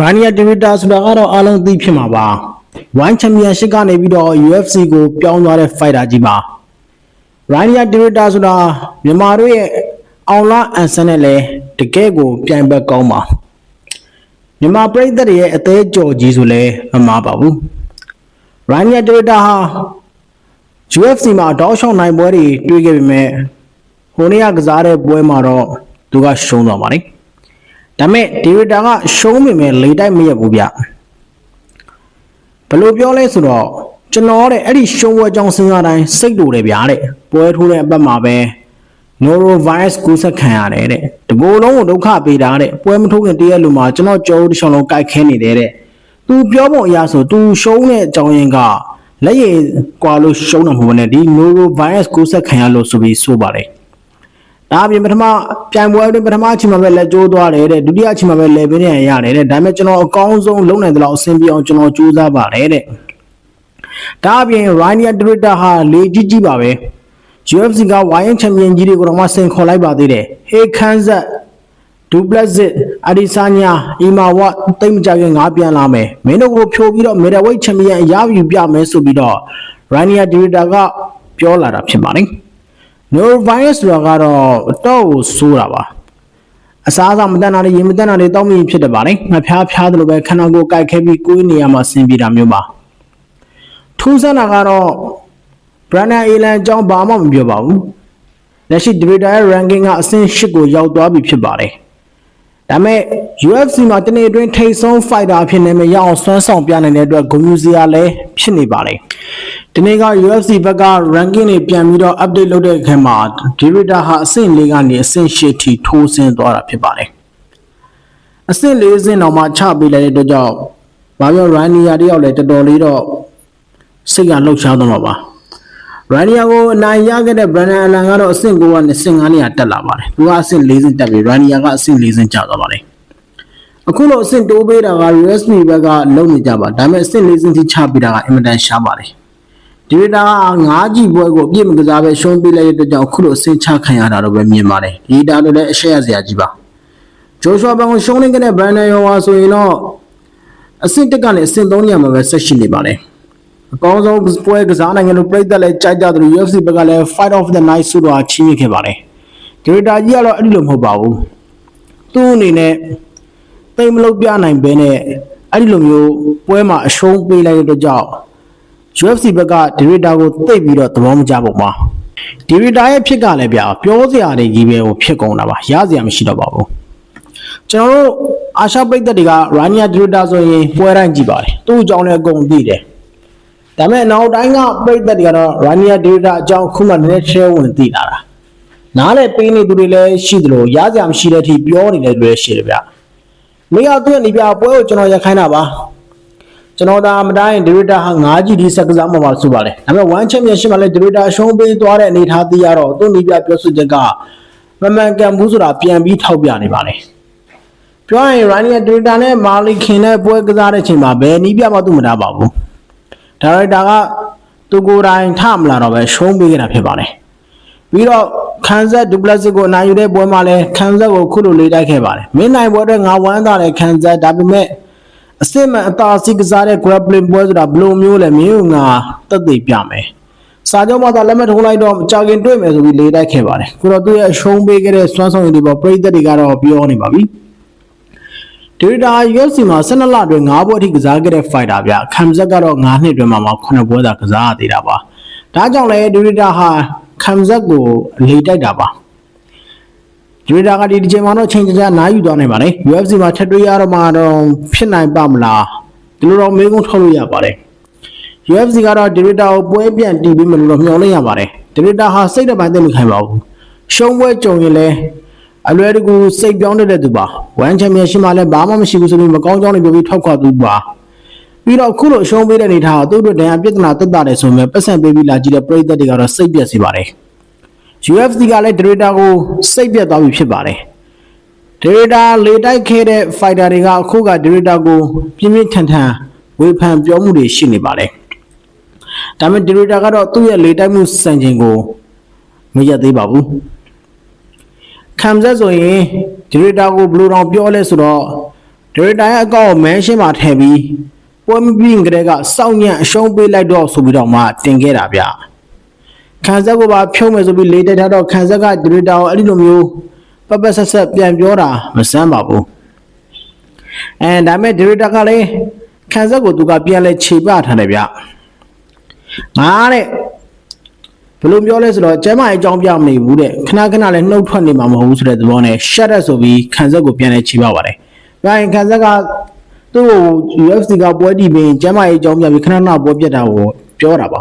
Rania Divita ဆိုတာကတော့အားလုံးသိဖြစ်မှာပါ One Championship ကနေပြီးတော့ UFC ကိုပြောင်းသွားတဲ့ fighter ကြီးပါ Rania Divita ဆိုတာမြန်မာတို့ရဲ့အောင်လားအန်ဆန်နဲ့လည်းတကယ်ကိုပြိုင်ဘက်ကောင်းပါမြန်မာပြည်သက်တွေရဲ့အသေးကြော်ကြီးဆိုလဲမမှားပါဘူး Rania Divita ဟာ UFC မှာတောက်လျှောက်နိုင်ပွဲတွေတွေ့ခဲ့ပေမဲ့ဟိုနေ့ကကစားတဲ့ပွဲမှာတော့သူကရှုံးသွားပါတယ် ဒါပေမဲ့ဒီဗီတာကရှုံးမိမယ်လေတိုက်မရဘူးဗျဘယ်လိုပြောလဲဆိုတော့ကျွန်တော်တဲ့အဲ့ဒီရှုံးပွဲကြောင့်စဉ်းစားတိုင်းစိတ်တူတယ်ဗျာတဲ့ပွဲထိုးတဲ့အပတ်မှာပဲ norovirus ကူးစက်ခံရတယ်တဲ့တကိုယ်လုံးကိုဒုက္ခပေးတာတဲ့ပွဲမထိုးခင်တရက်လူမှာကျွန်တော်ကြောတစ်ချောင်းလုံးကြိုက်ခဲနေတယ်တဲ့သူပြောပုံအရဆိုသူရှုံးတဲ့အကြောင်းရင်းကလက်ရည်ကွာလို့ရှုံးတာမဟုတ်ဘဲနဲ့ဒီ norovirus ကူးစက်ခံရလို့ဆိုပြီးဆိုပါတယ် ဒါအပြင်ပထမပြိုင်ပွဲအတွင်းပထမအချိန်မှာပဲလက်ကျိုးသွားတယ်တဲ့ဒုတိယအချိန်မှာပဲလက်ပင်းရရတယ်တဲ့ဒါပေမဲ့ကျွန်တော်အကောင်းဆုံးလုပ်နိုင်တဲ့လောက်အဆင်ပြေအောင်ကျွန်တော်ကြိုးစားပါတယ်တဲ့ဒါအပြင် Rainier Twitter ဟာလေကြီးကြီးပါပဲ UFC က YN Champion ကြီးတွေကိုတော့မှဆင်ခေါ်လိုက်ပါသေးတယ်ဟေခန်းဆက်ဒူပလက်စစ်အဒီဆာညာအီမာဝတ်တိတ်မကြခင်ငါပြန်လာမယ်မင်းတို့ကိုဖြိုးပြီးတော့ Middleweight Champion အရယူပြမယ်ဆိုပြီးတော့ Rainier Twitter ကပြောလာတာဖြစ်ပါတယ် Neurovirus ဆိုတာကတော့တော့ကိုဆိုးတာပါအစားအစာမတန်တာတွေရေမတန်တာတွေတောင်းမိဖြစ်တယ်ပါလေငါဖျားဖျားတယ်လို့ပဲခန္ဓာကိုယ်ကိုက်ခဲပြီးကိုယ်နေရာမှာဆင်ပြေတာမျိုးပါထူးဆန်းတာကတော့ Brandon Allen အကြောင်းဘာမှမပြောပါဘူးလက်ရှိ Twitter ရဲ့ ranking ကအဆင့်၈ကိုရောက်သွားပြီဖြစ်ပါတယ် ဒါပေမဲ့ UFC မှာတနေ့အတွင်းထိပ်ဆုံး fighter အဖြစ်နာမည်ရအောင်ဆွမ်းဆောင်ပြနိုင်တဲ့အတွက်ဂုဏ်ယူစရာလည်းဖြစ်နေပါတယ်ဒီနေ့က UFC ဘက်က ranking တွေပြန်ပြီးတော့ update လုပ်တဲ့အခါမှာ Divida ဟာအဆင့်၄ကနေအဆင့်၈ထိထိုးဆင်းသွားတာဖြစ်ပါတယ်အဆင့်၄ဆင့်တော့မှချပေးလိုက်တဲ့အတွက်ကြောင့်ဘာပြော Rania တယောက်လည်းတော်တော်လေးတော့စိတ်ကလှုပ်ရှားသွားမှာပါ ရန်နီယာကိုအနိုင်ရခဲ့တဲ့ဘရန်ဒန်အလန်ကတော့အဆင့်9ကနေအဆင့်9နေရာတက်လာပါတယ်။သူကအဆင့်4ဆင့်တက်ပြီးရန်နီယာကအဆင့်4ဆင့်ကျသွားပါတယ်။အခုလိုအဆင့်တိုးပေးတာက USB ဘက်ကလုံနေကြပါဒါပေမဲ့အဆင့်4ဆင့်ထိချပေးတာကအင်မတန်ရှားပါတယ်။ဒီဒေတာက9ကြီးပွဲကိုအပြည့်မကစားပဲရှုံးပေးလိုက်တဲ့အတွက်ကြောင့်အခုလိုအဆင့်ချခံရတာတော့ပဲမြင်ပါတယ်။ဒီဒေတာတော့လည်းအရှက်ရစရာကြီးပါ။ဂျိုရှွာဘန်ကိုရှုံးနေခဲ့တဲ့ဘရန်ဒန်ယောဝါဆိုရင်တော့အဆင့်1ကနေအဆင့်3နေရာမှာပဲဆက်ရှိနေပါတယ်။ အကောင်းဆုံးပွဲကစားနိုင်ငံလို့ပြည်သက်လည်းကြိုက်ကြတယ် UFC ဘက်ကလည်း Fight of the Night ဆိုတော့ချီးမြှင့်ခဲ့ပါတယ်။ Greater ကြီးကတော့အဲ့ဒီလိုမဟုတ်ပါဘူး။သူ့အနေနဲ့တိတ်မလုပ်ပြနိုင်ဘဲနဲ့အဲ့ဒီလိုမျိုးပွဲမှာအရှုံးပေးလိုက်တဲ့အတွက်ကြောင့် UFC ဘက်က Greater ကိုတိတ်ပြီးတော့သဘောမကျပုံပါ။ Greater ရဲ့ဖြစ်ကလည်းဗျာပြောစရာတွေကြီးပဲဟိုဖြစ်ကုန်တာပါ။ရစရာမရှိတော့ပါဘူး။ကျွန်တော်တို့အာရှပြည်သက်တွေက Rania Greater ဆိုရင်ပွဲတိုင်းကြည့်ပါတယ်။သူ့အကြောင်းလည်းအကုန်သိတယ်။ ဒါပေမဲ့နောက်တိုင်းကပြိသက်တွေကတော့ Rania Data အကြောင်းခုမှနည်းနည်း share ဝင်သိလာတာနားလည်းပေးနေသူတွေလည်းရှိသလိုရကြမရှိတဲ့အထိပြောနေတဲ့လူတွေရှိတယ်ဗျမိကသူ့ရဲ့နေပြပွဲကိုကျွန်တော်ရခိုင်းတာပါကျွန်တော်ဒါမတိုင်း Data ဟာ 5G ဒီစက်ကစားမှာပါဆိုပါလေဒါပေမဲ့ one championship မှာလည်း Data ရှုံးပေးသွားတဲ့အနေအထားသိရတော့သူ့နေပြပြောဆိုချက်ကမမှန်ကန်ဘူးဆိုတာပြန်ပြီးထောက်ပြနေပါလေပြောရင် Rania Data နဲ့ Mali ခင်နဲ့ပွဲကစားတဲ့အချိန်မှာဘယ်နည်းပြမှသူ့မနာပါဘူး ဒါရိုက်တာကသူကိုယ်တိုင်ထမလာတော့ပဲရှုံးပေးခဲ့တာဖြစ်ပါတယ်ပြီးတော့ခန်းဆက်ဒူပလက်စစ်ကိုအနိုင်ယူတဲ့ပွဲမှာလည်းခန်းဆက်ကိုခုလိုလေးတိုက်ခဲ့ပါတယ်မင်းနိုင်ပွဲအတွက်ငါဝမ်းသာတယ်ခန်းဆက်ဒါပေမဲ့အစစ်မှန်အသာစီကစားတဲ့ grappling ပွဲဆိုတာဘယ်လိုမျိုးလဲမင်းကငါတက်သေးပြမယ်စာချုပ်မှာသာလက်မှတ်ထိုးလိုက်တော့ကြာခင်တွေ့မယ်ဆိုပြီးလေးတိုက်ခဲ့ပါတယ်ခုတော့သူ့ရဲ့အရှုံးပေးခဲ့တဲ့စွမ်းဆောင်ရည်တွေပေါ်ပြည်သက်တွေကတော့ပြောနေပါပြီ ဒေတာ UFC မှာ12လအတွင်း9ပွဲအထိကစားခဲ့တဲ့ fighter ဗျခံဇက်ကတော့9နှစ်အတွင်းမှာမှ9ပွဲသာကစားရသေးတာပါဒါကြောင့်လည်းဒေတာဟာခံဇက်ကိုလေတိုက်တာပါဒေတာကဒီဒီချိန်မှာတော့ချိန်ကြနားယူသွားနိုင်ပါလေ UFC မှာထပ်တွေ့ရတော့မှတော့ဖြစ်နိုင်ပါမလားဒီလိုတော့မေးခွန်းထုတ်လို့ရပါတယ် UFC ကတော့ဒေတာကိုပွဲပြန်တီးပြီးမလို့တော့မျှော်လင့်ရပါတယ်ဒေတာဟာစိတ်တပိုင်းသိမခိုင်ပါဘူးရှုံးပွဲကြုံရင်လည်း အလွယ်တကူစိတ်ပြောင်းတတ်တဲ့သူပါဝမ်ချန်ပီယံရှစ်မှာလည်းဘာမှမရှိဘူးဆိုပြီးမကောင်းကြောင်းတွေပြောပြီးထောက်ခွာသူပါပြီးတော့အခုလိုအရှုံးပေးတဲ့အနေထားကသူ့အတွက်ဒဏ်ရာပြဿနာတက်တာတယ်ဆိုပေမဲ့ပတ်စံပေးပြီးလာကြည့်တဲ့ပရိသတ်တွေကတော့စိတ်ပြက်စေပါတယ် UFC ကလည်း Data ကိုစိတ်ပြက်သွားပြီဖြစ်ပါတယ် Data လေတိုက်ခဲ့တဲ့ fighter တွေကအခုက Data ကိုပြင်းပြင်းထန်ထန်ဝေဖန်ပြောမှုတွေရှိနေပါတယ်ဒါပေမဲ့ Data ကတော့သူ့ရဲ့လေတိုက်မှုစံချိန်ကိုမရသေးပါဘူး ခံဆက်ဆိုရင်ဒီဒေတာကိုဘယ်လိုတောင်ပြောလဲဆိုတော့ director ရဲ့အကောင့်ကို mention မှာထည့်ပြီးပွဲမပြီးရင်ကလေးကစောင့်ညံ့အရှုံးပေးလိုက်တော့ဆိုပြီးတော့မှတင်ခဲ့တာဗျခံဆက်ကိုပါဖြုံးမယ်ဆိုပြီးလေးတက်ထားတော့ခံဆက်က director ကိုအဲ့ဒီလိုမျိုးပပဆက်ဆက်ပြန်ပြောတာမစမ်းပါဘူးအဲဒါမဲ့ director ကလည်းခံဆက်ကိုသူကပြန်လဲခြေပထားတယ်ဗျငါတဲ့ ဘယ်လိုပြောလဲဆိုတော့ကျမ်းမာရေးအကြောင်းပြမနေဘူးတဲ့ခဏခဏလည်းနှုတ်ထွက်နေမှာမဟုတ်ဘူးဆိုတဲ့သဘောနဲ့ shut up ဆိုပြီးခံဆက်ကိုပြန်လဲခြေပပါတယ်။ဒါရင်ခံဆက်ကသူ့ကို UFC ကပွဲတီးပြီးကျမ်းမာရေးအကြောင်းပြပြီးခဏခဏပွဲပြတ်တာကိုပြောတာပါ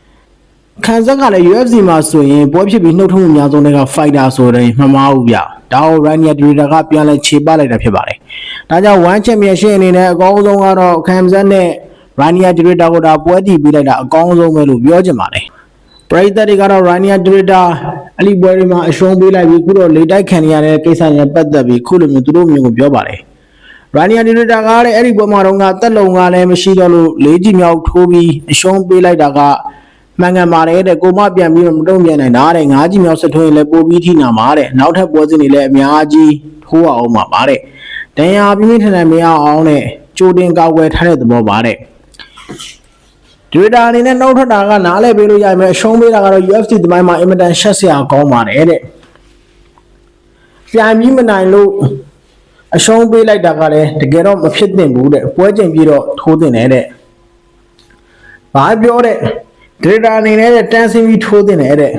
။ခံဆက်ကလည်း UFC မှာဆိုရင်ပွဲဖြစ်ပြီးနှုတ်ထွက်မှုအများဆုံးတွေက fighter ဆိုတဲ့မမားဘူးဗျ။ဒါကို Rania Director ကပြန်လဲခြေပလိုက်တာဖြစ်ပါတယ်။ဒါကြောင့် One Championship အနေနဲ့အကောင်းဆုံးကတော့ခံဆက်နဲ့ Rania Director ကိုဒါပွဲတီးပေးလိုက်တာအကောင်းဆုံးပဲလို့ပြောချင်ပါတယ်။ ပရိသတ်တွေကတော့ Rania Director အဲ့ဒီပွဲတွေမှာအရှုံးပေးလိုက်ပြီးခုတော့လေတိုက်ခံနေရတဲ့ကိစ္စနဲ့ပတ်သက်ပြီးခုလိုမျိုးသူတို့မျိုးကိုပြောပါတယ်။ Rania Director ကလည်းအဲ့ဒီပွဲမှာတော့ကတက်လုံကလည်းမရှိတော့လို့လေးကြီးမြောက်ထိုးပြီးအရှုံးပေးလိုက်တာကမှန်ကန်ပါတယ်တဲ့ကိုမပြန်ပြီးတော့မတုံ့ပြန်နိုင်တာတဲ့ငါးကြီးမြောက်ဆက်ထွင်းရင်လည်းပို့ပြီးထိနာမှာတဲ့နောက်ထပ်ပွဲစဉ်တွေလည်းအများကြီးထိုးအောင်ပါပါတဲ့တန်ရာပြင်းပြင်းထန်ထန်မရအောင်တဲ့ကြိုတင်ကောက်ွယ်ထားတဲ့သဘောပါတဲ့ ဒီတာအနေနဲ့နှုတ်ထွက်တာကနားလဲပေးလို့ရမယ်ရှုံးပေးတာကတော့ UFC တမိုင်းမှာအင်မတန်ရှက်စရာကောင်းပါတယ်တဲ့ပြန်ပြီးမနိုင်လို့အရှုံးပေးလိုက်တာကလည်းတကယ်တော့မဖြစ်သင့်ဘူးတဲ့ပွဲချိန်ပြီးတော့ထိုးတင်တယ်တဲ့ဘာပြောတဲ့ဒီတာအနေနဲ့တန်းစင်းပြီးထိုးတင်တယ်တဲ့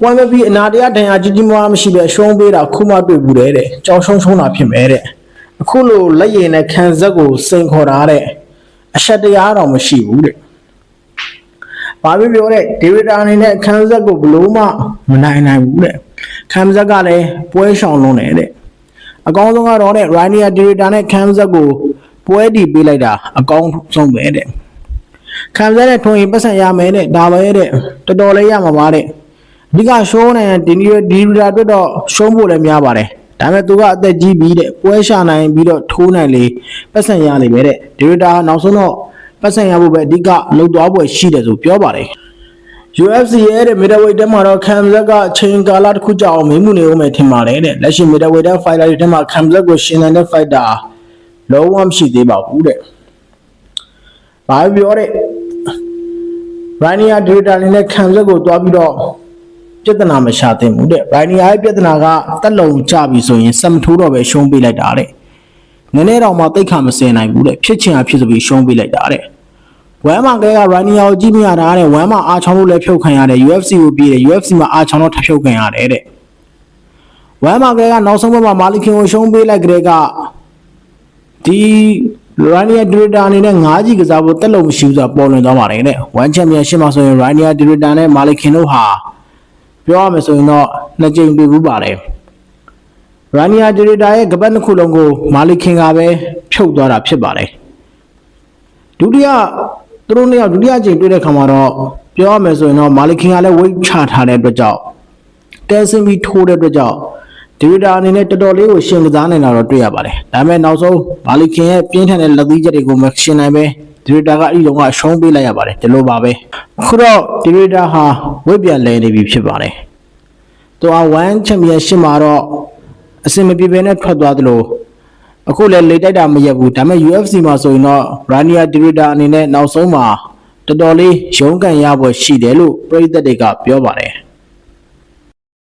ပွဲမပြီးအနာတရားဒဏ်ရာကြီးကြီးမားမားမရှိပဲရှုံးပေးတာခုမှတွေ့ဘူးတဲ့ကြောင်ရှုံးရှုံးတာဖြစ်မယ်တဲ့အခုလိုလက်ရည်နဲ့ခံဆက်ကိုစိန်ခေါ်တာတဲ့ အဆက်တရားတော့မရှိဘူးတဲ့။ဘာဖြစ်ပြောတဲ့ဒေဝတာအနေနဲ့ခန်းဆက်ကိုဘလို့မှမနိုင်နိုင်ဘူးတဲ့။ခန်းဆက်ကလည်းပွဲရှောင်လုံးတယ်တဲ့အကောင်းဆုံးကတော့တဲ့ Rainier Director နဲ့ခန်းဆက်ကိုပွဲတီးပေးလိုက်တာအကောင်းဆုံးပဲတဲ့။ခန်းဆက်နဲ့ထွန်ရင်ပတ်စံရမယ်တဲ့ဒါပဲတဲ့တော်တော်လေးရမှာပါတဲ့အဓိကရှိုးနေတဲ့ဒီဒီဒီတာအတွက်တော့ရှုံးဖို့လည်းများပါတယ်။ ဒါပေမဲ့သူကအသက်ကြီးပြီးတဲ့ပွဲရှာနိုင်ပြီးတော့ထိုးနိုင်လေပတ်စံရနေပဲတဲ့ဒီတာနောက်ဆုံးတော့ပတ်စံရဖို့ပဲအဓိကလှုပ်သွားပွဲရှိတယ်ဆိုပြောပါတယ် UFC ရဲ့တဲ့ middleweight တက်မှာတော့ Khamzat ကအချိန်ကာလတစ်ခုကြာအောင်မင်းမှုနေဦးမယ်ထင်ပါတယ်တဲ့လက်ရှိ middleweight တက် fighter တွေထဲမှာ Khamzat ကိုရှင်နေတဲ့ fighter လုံးဝမရှိသေးပါဘူးတဲ့။ဘာပြောတဲ့ Rania Data အနေနဲ့ Khamzat ကိုတွားပြီးတော့ ပြဿနာမရှာသင့်ဘူးတဲ့ Rania ရဲ့ပြဿနာကတက်လုံကြပြီဆိုရင်စက်မထိုးတော့ပဲရှုံးပေးလိုက်တာတဲ့။နည်းနည်းတော့မှတိတ်ခါမစင်နိုင်ဘူးတဲ့ဖြစ်ချင်တာဖြစ်ဆိုပြီးရှုံးပေးလိုက်တာတဲ့။ဝမ်းမှာကဲက Rania ကိုကြည့်မရတာတဲ့ဝမ်းမှာအားချောင်းလို့လည်းဖြုတ်ခံရတယ် UFC ကိုပြေးတယ် UFC မှာအားချောင်းတော့ထပ်ဖြုတ်ခံရတယ်တဲ့။ဝမ်းမှာကဲကနောက်ဆုံးဘက်မှာမာလီခင်ကိုရှုံးပေးလိုက်ကြတဲ့ကဒီ Rania Director အနေနဲ့ငါးကြီးကစားဖို့တက်လို့မရှိဘူးဆိုတာပေါ်လွင်သွားပါတယ်တဲ့။ One Championship မှာဆိုရင် Rania Director နဲ့မာလီခင်တို့ဟာ ပြောရမယ်ဆိုရင်တော့နှစ်ကြိမ်တွေ့ဘူးပါတယ်။ Rania Director ရဲ့ကပတ်နှစ်ခုလုံးကိုမာလီခင်ကပဲဖြုတ်သွားတာဖြစ်ပါတယ်။ဒုတိယသူတို့နှစ်ယောက်ဒုတိယကြိမ်တွေ့တဲ့ခါမှာတော့ပြောရမယ်ဆိုရင်တော့မာလီခင်ကလည်း weight ချထားတဲ့အတွက်ကြောင့်တဲဆင်းပြီးထိုးတဲ့အတွက်ကြောင့်ဒီတာအနေနဲ့တော်တော်လေးကိုရှင်ကစားနေတာတော့တွေ့ရပါတယ်။ဒါပေမဲ့နောက်ဆုံးမာလီခင်ရဲ့ပြင်းထန်တဲ့လက်သီးချက်တွေကိုမရှင်နိုင်ပဲ ဒီတာကအဲ့ဒီတော့ကရှုံးပေးလိုက်ရပါတယ်ဒီလိုပါပဲ။အခုတော့ဒီတာဟာဝိတ်ပြန်လဲနေပြီဖြစ်ပါတယ်။သူက1 championship မှာတော့အစင်မပြေပဲနဲ့ထွက်သွားသလိုအခုလည်းလေတိုက်တာမရက်ဘူးဒါပေမဲ့ UFC မှာဆိုရင်တော့ Rania Director အနေနဲ့နောက်ဆုံးမှာတော်တော်လေးရုန်းကန်ရဖို့ရှိတယ်လို့ပြည်သက်တွေကပြောပါတယ်